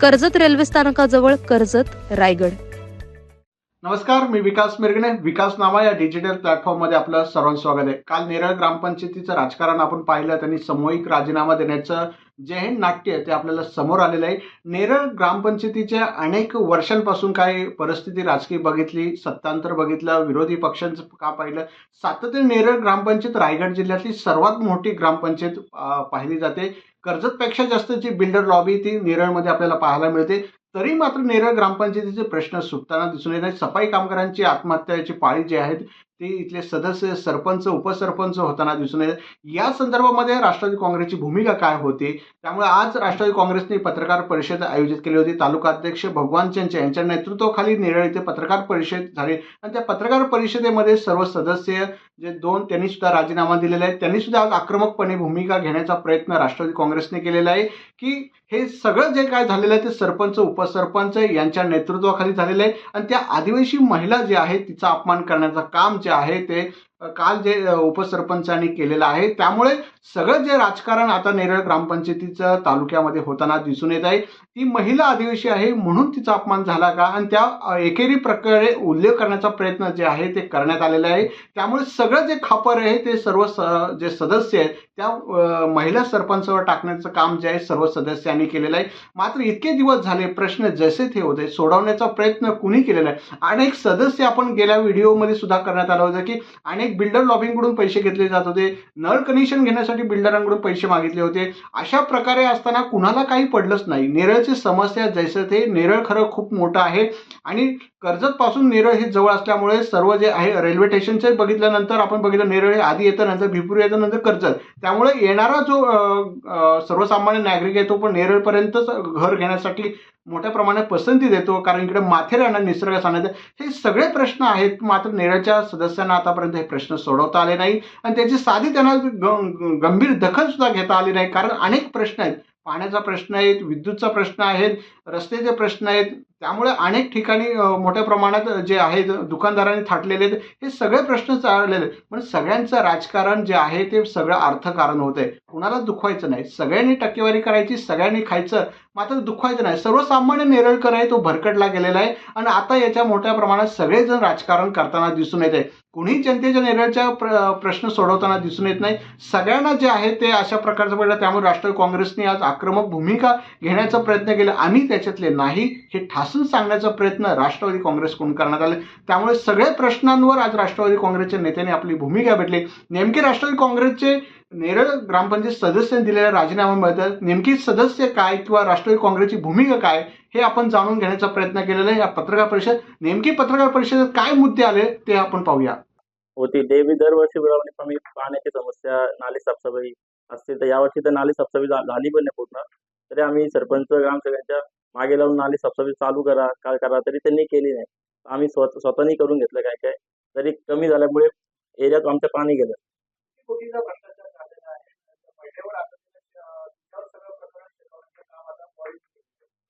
Karjat railway स्थानकाजवळ कर्जत रायगड. नमस्कार मी विकास मिरगणे. विकास नावा या डिजिटल प्लॅटफॉर्ममध्ये आपलं सर्वांचं स्वागत आहे. काल नेरळ ग्रामपंचायतीचं राजकारण आपण पाहिलं त्यांनी सामूहिक राजीनामा देण्याचं जे हे नाट्य ते आपल्याला समोर आलेलं आहे. नेरळ ग्रामपंचायतीच्या अनेक वर्षांपासून काय परिस्थिती राजकीय बघितली सत्तांतर बघितलं विरोधी पक्षांचं का पाहिलं? सातत्याने नेरळ ग्रामपंचायत रायगड जिल्ह्यातली सर्वात मोठी ग्रामपंचायत पाहिली जाते. कर्जतपेक्षा जास्त जी बिल्डर लॉबी ती नेरळमध्ये आपल्याला पाहायला मिळते. तरी मात्र नेरळ ग्रामपंचायतीचे प्रश्न सुटताना दिसून येत आहेत. सफाई कामगारांची आत्महत्याची पाळी जी आहेत ते इथले सदस्य सरपंच उपसरपंच होताना दिसून येत या संदर्भामध्ये राष्ट्रवादी काँग्रेसची भूमिका काय होती? त्यामुळे आज राष्ट्रवादी काँग्रेसने पत्रकार परिषद आयोजित केली होती. तालुका अध्यक्ष भगवान चंचे यांच्या नेतृत्वाखाली नेरळ इथे पत्रकार परिषद झाली. आणि त्या पत्रकार परिषदेमध्ये सर्व सदस्य जे दोन त्यांनी सुद्धा राजीनामा दिलेला आहे. त्यांनी सुद्धा आज आक्रमकपणे भूमिका घेण्याचा प्रयत्न राष्ट्रवादी काँग्रेसने केलेला आहे की हे सगळं जे काय झालेलं आहे ते सरपंच उपसरपंच यांच्या नेतृत्वाखाली झालेलं आहे. आणि त्या आदिवासी महिला जी आहे तिचा अपमान करण्याचं काम जे आहे ते काल जे उपसरपंचांनी केलेलं आहे त्यामुळे सगळं जे राजकारण आता नेरळ ग्रामपंचायतीचं तालुक्यामध्ये होताना दिसून येत आहे ती महिला आदिवासी आहे म्हणून तिचा अपमान झाला का? आणि त्या एकेरी प्रकारे उल्लेख करण्याचा प्रयत्न जे आहे ते करण्यात आलेला आहे. त्यामुळे सगळं जे खापर आहे ते सर्व स जे सदस्य आहेत त्या महिला सरपंचावर टाकण्याचं काम जे आहे सर्व सदस्यांनी केलेलं आहे. मात्र इतके दिवस झाले प्रश्न जसे ते होते सोडवण्याचा प्रयत्न कुणी केलेला आहे? अनेक सदस्य आपण गेल्या व्हिडिओमध्ये सुद्धा करण्यात आलं होतं की अनेक बिल्डर लॉबिंगकडून पैसे घेतले जात होते. नळ कनेक्शन घेण्यासाठी बिल्डरांकडून पैसे मागितले होते. अशा प्रकारे असताना कुणाला काही पडलंच नाही. नेरळची समस्या जैसे ते नेरळ खरं खूप मोठं आहे. आणि कर्जत पासून नेरळ हे जवळ असल्यामुळे सर्व जे आहे रेल्वे स्टेशनचे बघितल्यानंतर आपण बघितलं नेरळ हे आधी येतं नंतर भिपूर येतं नंतर कर्जत. त्यामुळे येणारा जो सर्वसामान्य नागरिक आहे तो पण नेरळपर्यंतच घर घेण्यासाठी मोठ्या प्रमाणात पसंती देतो कारण इकडे माथेरान निसर्ग सान्निध्य हे सगळे प्रश्न आहेत. मात्र नेरळच्या सदस्यांना आतापर्यंत हे प्रश्न सोडवता आले नाही आणि त्याची साधी त्यांना गंभीर दखल सुद्धा घेता आली नाही. कारण अनेक प्रश्न आहेत. पाण्याचा प्रश्न आहेत विद्युतचा प्रश्न आहेत रस्त्याचे प्रश्न आहेत त्यामुळे अनेक ठिकाणी मोठ्या प्रमाणात जे आहेत दुकानदारांनी थाटलेले आहेत हे सगळे प्रश्न चाललेले आहेत. पण सगळ्यांचं राजकारण जे आहे ते सगळं अर्थकारण होत आहे कुणाला दुखवायचं नाही. सगळ्यांनी टक्केवारी करायची सगळ्यांनी खायचं. मात्र दुखवायचं नाही. सर्वसामान्य नेरळकर आहे तो भरकटला गेलेला आहे. आणि आता याच्या मोठ्या प्रमाणात सगळेजण राजकारण करताना दिसून येत आहे कुणी जनतेच्या नेरळच्या प्र प्रश्न सोडवताना दिसून येत नाही. सगळ्यांना जे आहे ते अशा प्रकारचं पडलं. त्यामुळे राष्ट्रवादी काँग्रेसने आज आक्रमक भूमिका घेण्याचा प्रयत्न केला. आम्ही त्याच्यातले नाही हे ठासून सांगण्याचा प्रयत्न राष्ट्रवादी काँग्रेसकडून करण्यात आला? त्यामुळे सगळ्या प्रश्नांवर आज राष्ट्रवादी काँग्रेसच्या नेत्याने आपली भूमिका भेटली. नेमके राष्ट्रवादी काँग्रेसचे नेरळ ग्रामपंचायत सदस्यांनी दिलेल्या राजीनाम्याबद्दल नेमकी सदस्य काय किंवा राष्ट्रवादी काँग्रेसची भूमिका काय हे आपण जाणून घेण्याचा प्रयत्न केलेला आहे. या पत्रकार परिषद नेमकी पत्रकार परिषदेत काय मुद्दे आले ते आपण पाहूया. होती. देवी दरवर्षी कमी पाण्याची समस्या नाली साफसफाई असते तर यावर्षी तर नाली साफसफाई झाली पण नाही पूर्ण. तरी आम्ही सरपंच ग्रामसेवकांच्या मागे लावून नाली साफसफाई चालू करा काय करा तरी त्यांनी केली नाही. आम्ही स्वतः स्वतःनी करून घेतलं काय काय तरी कमी झाल्यामुळे एरियात आमचं पाणी गेलं.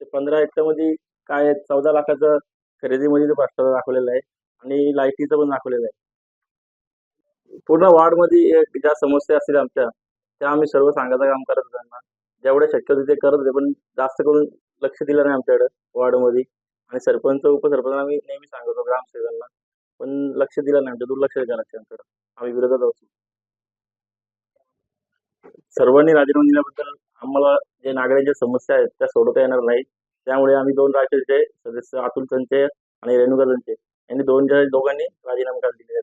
ते पंधरा हेक्टरमध्ये काय चौदा लाखाचं खरेदीमध्ये भ्रष्टाचार दाखवलेलं आहे आणि लाईटीचं पण दाखवलेलं आहे. पूर्ण वार्डमध्ये ज्या समस्या असतील आमच्या त्या आम्ही सर्व सांगायचं काम करत त्यांना जेवढं शक्य होते ते करत होते पण जास्त करून लक्ष दिलं नाही आमच्याकडे वार्डमध्ये. आणि सरपंच उपसरपंच आम्ही नेहमी सांगतो ग्रामसेवकांना. पण लक्ष दिलं नाही आमच्या दुर्लक्ष केलं आमच्याकडे. आम्ही विरोधात असू सर्वांनी राजीनामा दिल्याबद्दल आम्हाला जे नागरिकांच्या समस्या आहेत त्या सोडवता येणार नाही. त्यामुळे आम्ही दोन राज्याचे सदस्य अतुल संचे आणि रेणुका संचे यांनी दोन दोघांनी राजीनामा काल दिले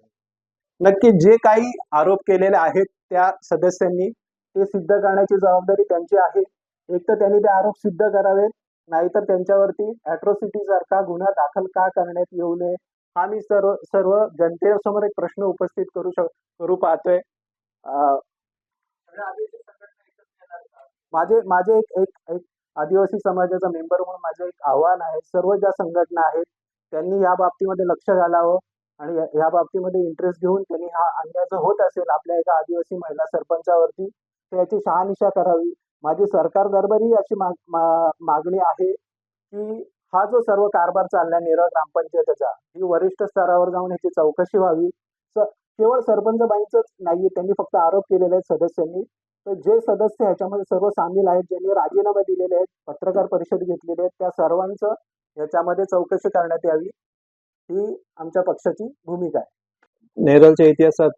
नक्की जे काही आरोप केलेले आहेत त्या सदस्यांनी ते सिद्ध करण्याची जबाबदारी त्यांची आहे. एक तर त्यांनी ते आरोप सिद्ध करावेत नाहीतर त्यांच्यावरती अॅट्रॉसिटी सारखा गुन्हा दाखल का करण्यात येऊ नये? हा मी सर्व सर्व जनतेसमोर एक प्रश्न उपस्थित करू शक करू पाहतोय. माझे माझे एक एक एक आदिवासी समाजाचा मेंबर म्हणून माझं एक आव्हान आहे. सर्व ज्या संघटना आहेत त्यांनी या बाबतीमध्ये लक्ष घालावं आणि या- बाबतीमध्ये इंटरेस्ट घेऊन त्यांनी हा अन्याय जर होत असेल आपल्या एका आदिवासी महिला सरपंचावरती याची शहानिशा करावी. माझी सरकार दरबारी अशी माग मा- मागणी आहे की हा जो सर्व कारभार चालला नेरळ ग्रामपंचायतीचा ही वरिष्ठ स्तरावर जाऊन ह्याची चौकशी व्हावी. स- केवळ सरपंच बाईंचंच नाहीये त्यांनी फक्त आरोप केलेले आहेत सदस्यांनी. तर जे सदस्य ह्याच्यामध्ये सर्व सामील आहेत ज्यांनी राजीनामे दिलेले आहेत पत्रकार परिषद घेतलेली आहेत त्या सर्वांचं याच्यामध्ये चौकशी करण्यात यावी. ही आमच्या पक्षाची भूमिका आहे. नेरळच्या इतिहासात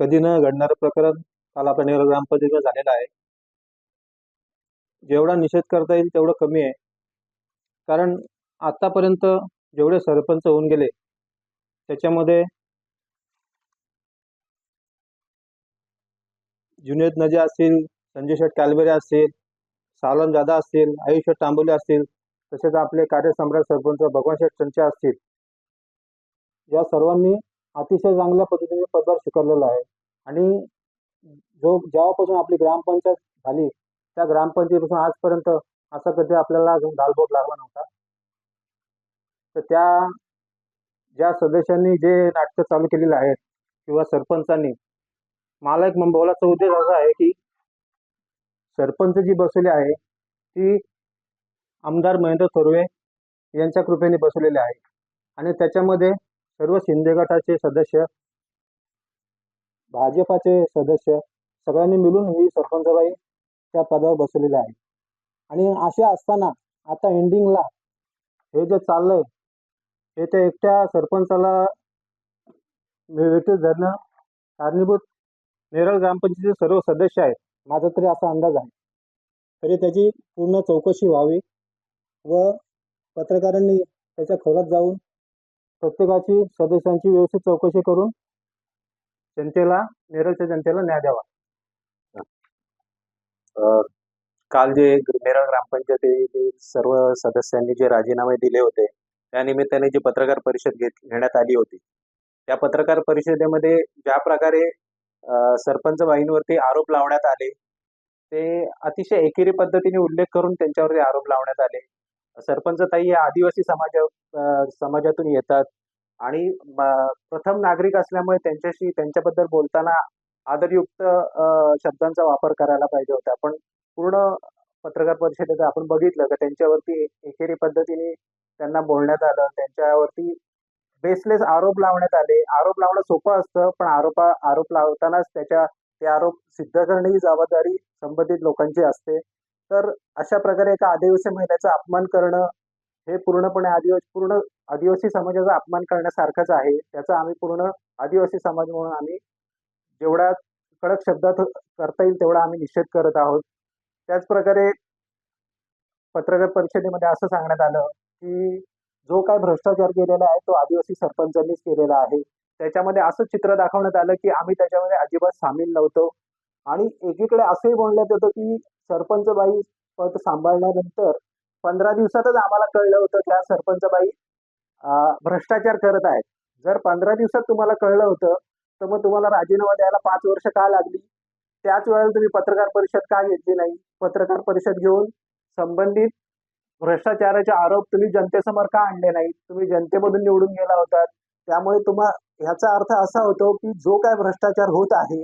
कधी न घडणारं प्रकरण काल आपला नेरळ ग्रामपंचायतीवर झालेला आहे जेवढा निषेध करता येईल तेवढं कमी आहे. कारण आतापर्यंत जेवढे सरपंच होऊन गेले त्याच्यामध्ये जुनेद नजा असतील संजय शेठ कालबेरे असतील सालन दादा असतील आयुष तांबोले असतील तसेच आपले कार्यसम्राट सरपंच भगवान शेठ चंचा असतील या सर्वांनी अतिशय चांगल्या पद्धतीने पदभार स्वीकारलेला आहे. आणि जो जेव्हापासून आपली ग्रामपंचायत झाली त्या ग्रामपंचायतीपासून आजपर्यंत असा कधी आपल्याला गालबोट लागला नव्हता. तर त्या ज्या सदस्यांनी जे नाटकं चालू केलेली आहेत किंवा सरपंचांनी मला एक बोलायचा उद्देश असा आहे की सरपंच जी बसवली आहे ती आमदार महेंद्र थोरवे यांच्या कृपेने बसवलेली आहे. आणि त्याच्यामध्ये सर्व शिंदे गटाचे सदस्य भाजपाचे सदस्य सगळ्यांनी मिळून ही सरपंचबाई त्या पदावर बसवलेले आहे आणि असे असताना आता एंडिंगला हे जे चाललंय हे त्या एकट्या सरपंचाला वेटीस धरणं कारणीभूत. नेरळ ग्रामपंचायतीचे सर्व सदस्य आहेत. माझा तरी असा अंदाज आहे. तरी त्याची पूर्ण चौकशी व्हावी व पत्रकारांनी त्याच्या खोलात जाऊन प्रत्येकाची सदस्यांची व्यवस्थित चौकशी करून जनतेला नेरळच्या जनतेला न्याय द्यावा. अ, काल जे नेरळ ग्रामपंचायतीतील सर्व सदस्यांनी जे राजीनामे दिले होते त्या निमित्ताने जी पत्रकार परिषद घेत घेण्यात आली होती. त्या पत्रकार परिषदेमध्ये ज्या प्रकारे अ, सरपंच बाईंवरती आरोप लावण्यात आले ते अतिशय एकेरी पद्धतीने उल्लेख करून त्यांच्यावरती आरोप लावण्यात आले. सरपंच ताई या आदिवासी समाजा अ, समाजातून येतात. आणि प्रथम नागरिक असल्यामुळे त्यांच्याशी त्यांच्याबद्दल बोलताना आदरयुक्त शब्दांचा वापर करायला पाहिजे होता. पण पूर्ण पत्रकार परिषदेत आपण बघितलं का त्यांच्यावरती एकेरी पद्धतीने त्यांना बोलण्यात आलं. त्यांच्यावरती बेसलेस आरोप लावण्यात आले. आरोप लावणं सोपं असतं पण आरोपा आरोप लावतानाच त्याच्या ते आरोप सिद्ध करणे ही जबाबदारी संबंधित लोकांची असते. तर अशा प्रकारे एका आदिवासी महिलेचा अपमान करणं हे पूर्णपणे आदिवासी पूर्ण आदिवासी समाजाचा अपमान करण्यासारखंच आहे. त्याचा आम्ही पूर्ण आदिवासी समाज म्हणून आम्ही जेवढा कडक शब्दात करता येईल तेवढा आम्ही निषेध करत आहोत. त्याचप्रकारे पत्रकार परिषदेमध्ये असं सांगण्यात आलं की जो काय भ्रष्टाचार केलेला आहे तो आदिवासी सरपंचांनीच केलेला आहे. त्याच्यामध्ये असं चित्र दाखवण्यात आलं की आम्ही त्याच्यामध्ये अजिबात सामील नव्हतो. आणि एकीकडे असंही बोलण्यात येतं की सरपंच बाई पद सांभाळल्यानंतर पंधरा दिवसातच आम्हाला कळलं होतं त्या सरपंच बाई भ्रष्टाचार करत आहेत. जर पंधरा दिवसात तुम्हाला कळलं होतं तर मग तुम्हाला राजीनामा द्यायला पाच वर्ष का लागली? त्याच वेळेला तुम्ही पत्रकार परिषद का घेतली नाही? पत्रकार परिषद घेऊन संबंधित भ्रष्टाचाराचे आरोप तुम्ही जनतेसमोर का आणले नाही तुम्ही जनतेमधून निवडून गेला होता. त्यामुळे तुम्हा ह्याचा अर्थ असा होतो की जो काय भ्रष्टाचार होत आहे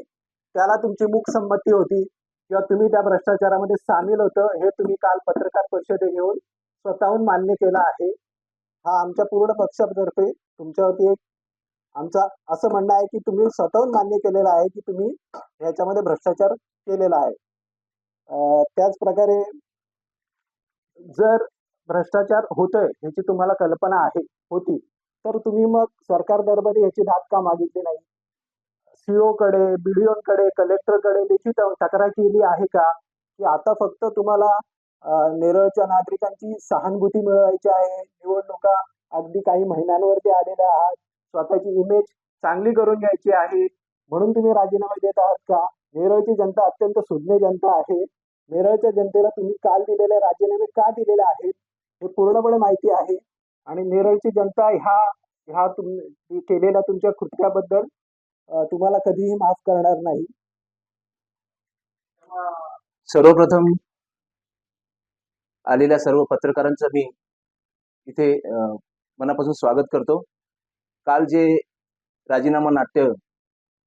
त्याला तुमची मुख संमती होती किंवा तुम्ही त्या भ्रष्टाचारामध्ये सामील होतं हे तुम्ही काल पत्रकार परिषदे घेऊन स्वतःहून मान्य केलं आहे. हा आमच्या पूर्ण पक्षातर्फे तुमच्यावरती एक आमचा असं म्हणणं आहे की तुम्ही स्वतःहून मान्य केलेलं आहे की तुम्ही ह्याच्यामध्ये भ्रष्टाचार केलेला आहे. त्याच प्रकारे जर भ्रष्टाचार होतोय ह्याची तुम्हाला कल्पना आहे होती तर तुम्ही मग सरकार दरबारी ह्याची दाद का मागितली नाही? सीओ कडे BDO कडे कलेक्टरकडे लिखित तक्रार केली आहे का? की आता फक्त तुम्हाला नेरळच्या नागरिकांची सहानुभूती मिळवायची आहे. निवडणुका अगदी काही महिन्यांवरती आलेल्या आहात. स्वतःची इमेज चांगली करून घ्यायची आहे. म्हणून तुम्ही राजीनामा देत आहात का? नेरळची जनता अत्यंत सुज्ञ जनता आहे. नेरळच्या जनतेला तुम्ही काल दिलेले राजीनामे का दिलेले आहेत? हे पूर्णपणे माहिती आहे. आणि नेरळची जनता ह्या ह्या तुम्ही केलेल्या तुमच्या कृत्याबद्दल तुम्हाला कधीही माफ करणार नाही. सर्वप्रथम आलेल्या सर्व पत्रकारांचं मी इथे मनापासून स्वागत करतो. काल जे राजीनामा नाट्य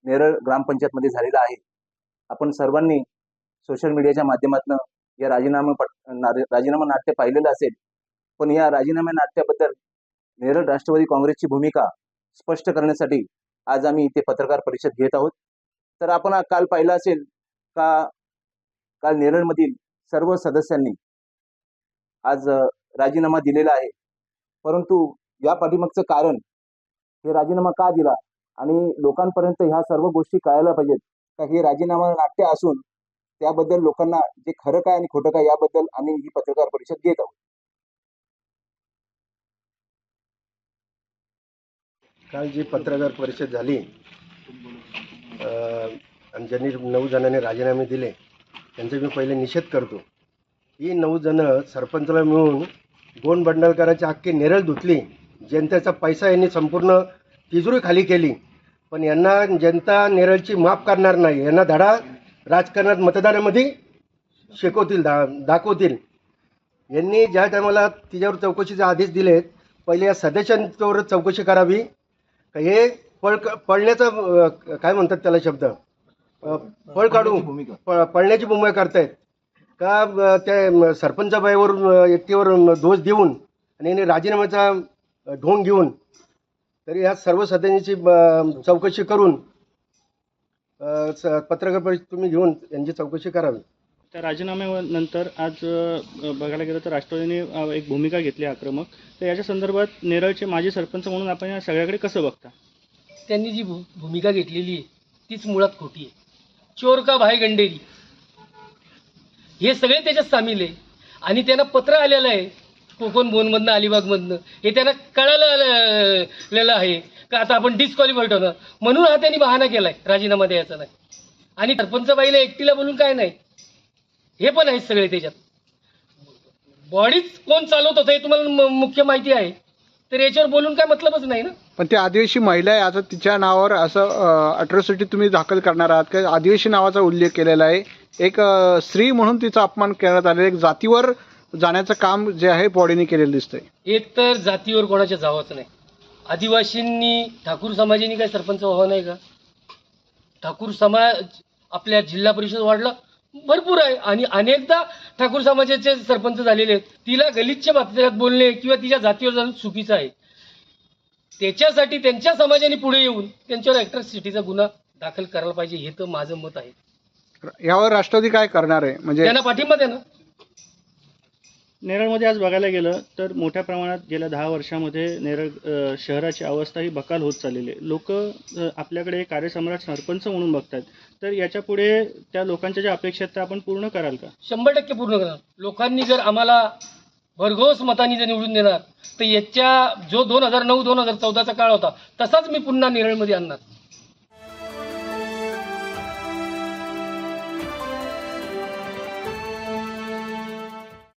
नेरळ ग्रामपंचायतमध्ये झालेलं आहे आपण सर्वांनी सोशल मीडियाच्या माध्यमातून या राजीनामा पट- ना- राजीनामा नाट्य पाहिलेलं असेल पण या राजीनामा नाट्याबद्दल नेरळ राष्ट्रवादी काँग्रेसची भूमिका स्पष्ट करण्यासाठी आज आम्ही इथे पत्रकार परिषद घेत आहोत. तर आपण काल पाहिलं असेल का काल नेरळमधील सर्व सदस्यांनी आज राजीनामा दिलेला आहे. परंतु या पाठीमागचं कारण हे राजीनामा का दिला? आणि लोकांपर्यंत ह्या सर्व गोष्टी कळायला पाहिजेत. का हे राजीनामा नाट्य असून त्याबद्दल लोकांना जे खरं काय आणि खोटं काय याबद्दल आम्ही ही पत्रकार परिषद घेत आहोत. काल जी पत्रकार परिषद झाली ज्यांनी नऊ जणांनी राजीनामे दिले त्यांचा मी पहिले निषेध करतो. ही नऊ जणं सरपंचाला मिळून गोंड बंडलकराची अख्खी नेरळ धुतली. जनतेचा पैसा यांनी संपूर्ण तिजोरी खाली केली. पण यांना जनता नेरळची माफ करणार नाही. यांना धडा राजकारणात मतदानामध्ये शिकवतील दा दाखवतील. यांनी ज्या टायमाला तिच्यावर चौकशीचे आदेश दिलेत पहिले या सदस्यांच्यावर चौकशी करावी. का हे पळ पळण्याचा काय म्हणतात त्याला शब्द? पळ काढू प- पळण्याची भूमिका करतायत. का त्या सरपंचाबाईवर अं, एकटीवर अं, दोष देऊन आणि यांनी राजीनाम्याचा ढोंग घेऊन तरी ह्या सर्व सदस्यांची चौकशी करून पत्रकार परिषद तुम्ही घेऊन यांची चौकशी करावी. त्या राजीनाम्यानंतर आज बघायला गेलं तर राष्ट्रवादीने एक भूमिका घेतली आक्रमक. तर याच्या संदर्भात नेरळचे माजी सरपंच म्हणून आपण या सगळ्याकडे कसं बघता? त्यांनी जी भू भूमिका घेतलेली आहे तीच मुळात खोटी आहे. चोर का भाई गंडेरी हे सगळे त्याच्यात सामील आहे. आणि त्यांना पत्र आलेलं आहे कोकण बोनमधनं अलिबागमधनं. हे त्यांना कळालं आलेलं आहे. का आता आपण डिस्क्वालिफाईड होणार म्हणून हा त्यांनी बहाणा आहे राजीनामा द्यायचा नाही. आणि सरपंचबाईला एकटीला बोलून काय नाही? हे पण आहेत सगळे त्याच्यात. बॉडीच कोण चालवत होतं हे तुम्हाला म- मुख्य माहिती आहे. तर याच्यावर बोलून काय मतलबच नाही ना? पण ती आदिवासी महिला आहे आता तिच्या नावावर असं अट्रॉसिटी तुम्ही दाखल करणार आहात का? आदिवासी नावाचा उल्लेख केलेला आहे. एक अ, स्त्री म्हणून तिचा अपमान करण्यात आलेला आहे. एक जातीवर जाण्याचं काम जे आहे बॉडीने केलेलं दिसतंय. एक तर जातीवर कोणाच्या जावाचं नाही. आदिवासींनी ठाकूर समाजाने काय सरपंच व्हावं नाही का? ठाकूर समाज आपल्या जिल्हा परिषद वाढला भरपूर आहे. आणि अनेकदा ठाकूर समाजाचे सरपंच झालेले आहेत. तिला गलिच्छ बातम्यात बोलणे किंवा तिच्या जातीवर जाणं चुकीचं आहे. त्याच्यासाठी त्यांच्या समाजाने पुढे येऊन त्यांच्यावर ॲट्रॉसिटीचा गुन्हा दाखल करायला पाहिजे हे तर माझं मत आहे. यावर राष्ट्रवादी काय करणार आहे? म्हणजे त्यांना पाठिंबा द्या ना. नेरळमध्ये आज बघायला गेलं तर मोठ्या प्रमाणात गेल्या दहा वर्षामध्ये नेरळ शहराची अवस्था ही बकाल होत चाललेली आहे. लोक आपल्याकडे कार्यसम्राट सरपंच म्हणून बघतात. तर याच्यापुढे त्या लोकांच्या ज्या अपेक्षा त्या आपण पूर्ण कराल का? शंभर टक्के पूर्ण कराल लोकांनी जर आम्हाला भरघोस मतांनी जर निवडून देणार तर याच्या जो दोन हजार नऊ दोन हजार चौदाचा काळ होता तसाच मी पुन्हा नेरळमध्ये आणणार.